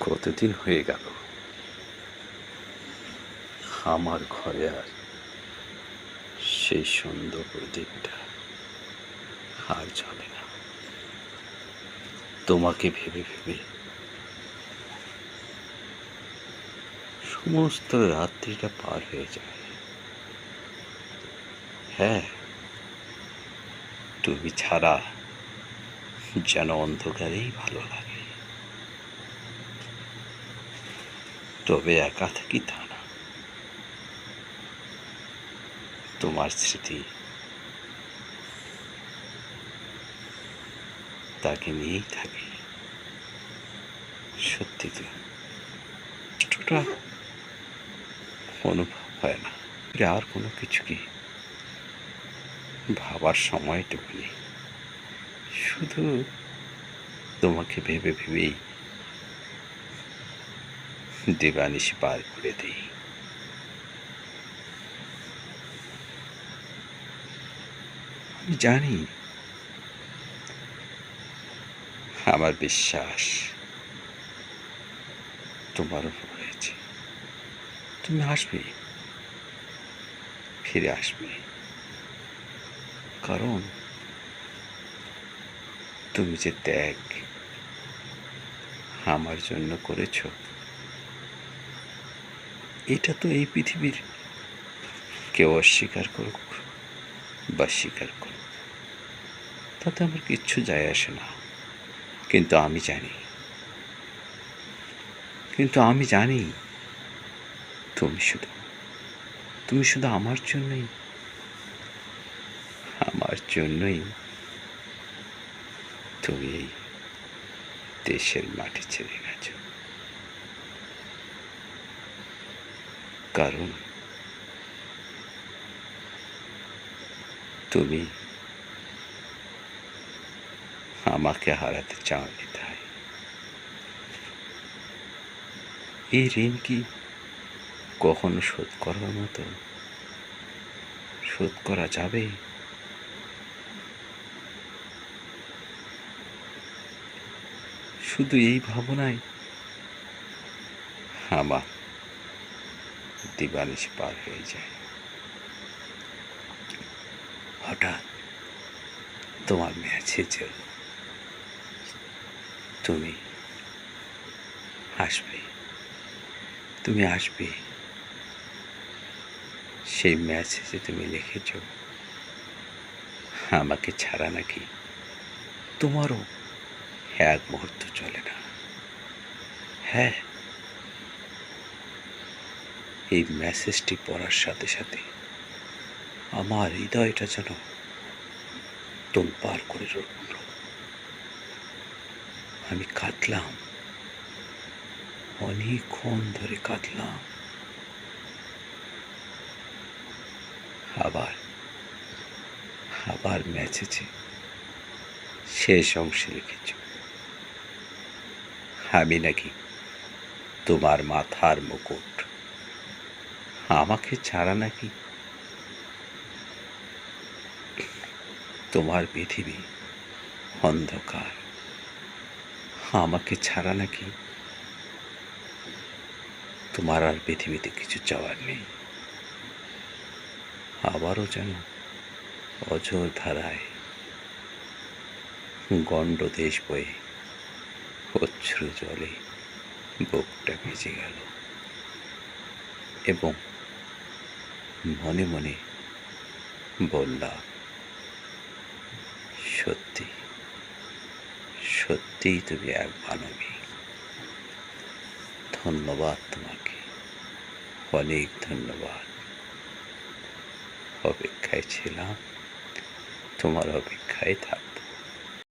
কতদিন হয়ে গেল? আমার ঘরে আর সেই সুন্দর প্রদীপটা আর চলে না। তোমাকে ভেবে ভেবে সমস্ত রাত্রিটা পার হয়ে যায়। হ্যাঁ তুমি ছাড়া যেন অন্ধকারেই ভালো লাগে। তবে একা থাকি তা না। তোমার স্মৃতি তাকে নিয়েই থাকে। সত্যি তো কষ্টটা অনুভব হয় না। আর কোনো কিছু কি? ভাবার সময়টুকু নেই। শুধু তোমাকে ভেবে ভেবেই দেবানিশি পার করে দিই। আমি জানি আমার বিশ্বাস তোমার উপর রয়েছে। তুমি আসবে, ফিরে আসবে। কারণ তুমি যে ত্যাগ আমার জন্য করেছ এটা তো এই পৃথিবীর। কেউ অস্বীকার করুক বা স্বীকার করুক, তাতে আমার কিচ্ছু যায় আসে না। কিন্তু আমি জানি, কিন্তু আমি জানি তুমি শুধু তুমি শুধু আমার জন্যই আমার জন্যই তুমি এই দেশের মাঠে ছেড়ে গেছ। কারণ তুমি আমাকে হারাতে চাওনি তাই। এই ঋণ কি কখনো শোধ করার মতো? শোধ করা যাবে? শুধু এই ভাবনায় আমার দিবানিশ পার হয়ে যায়। হঠাৎ তোমার মেসেজ এলো তুমি আসবে। তুমি আসবে। সেই মেসেজে তুমি লিখেছ, আমাকে ছাড়া নাকি তোমারও এক মুহূর্ত চলে না। হ্যাঁ এই মেসেজটি পড়ার সাথে সাথে আমার হৃদয়টা যেন তোলপার করে উঠল আমি কাঁদলাম। অনেকক্ষণ ধরে কাঁদলাম। আবার আবার মেসেজে শেষ অংশে লিখেছ, আমি নাকি তোমার মাথার মুকুট আমাকে ছাড়া নাকি তোমার পৃথিবী অন্ধকার? আমাকে ছাড়া নাকি তোমার আর পৃথিবীতে কিছু চাওয়ার নেই? আবারও যেন অজর ধারায় গণ্ড দেশ বয়ে অশ্রু জলে বুকটা ভিজে গেল। এবং মনে মনে বললাম সত্যি, সত্যিই তুমি এক মানবী ধন্যবাদ তোমাকে, অনেক ধন্যবাদ। অপেক্ষায় ছিলাম, তোমার অপেক্ষায় থাক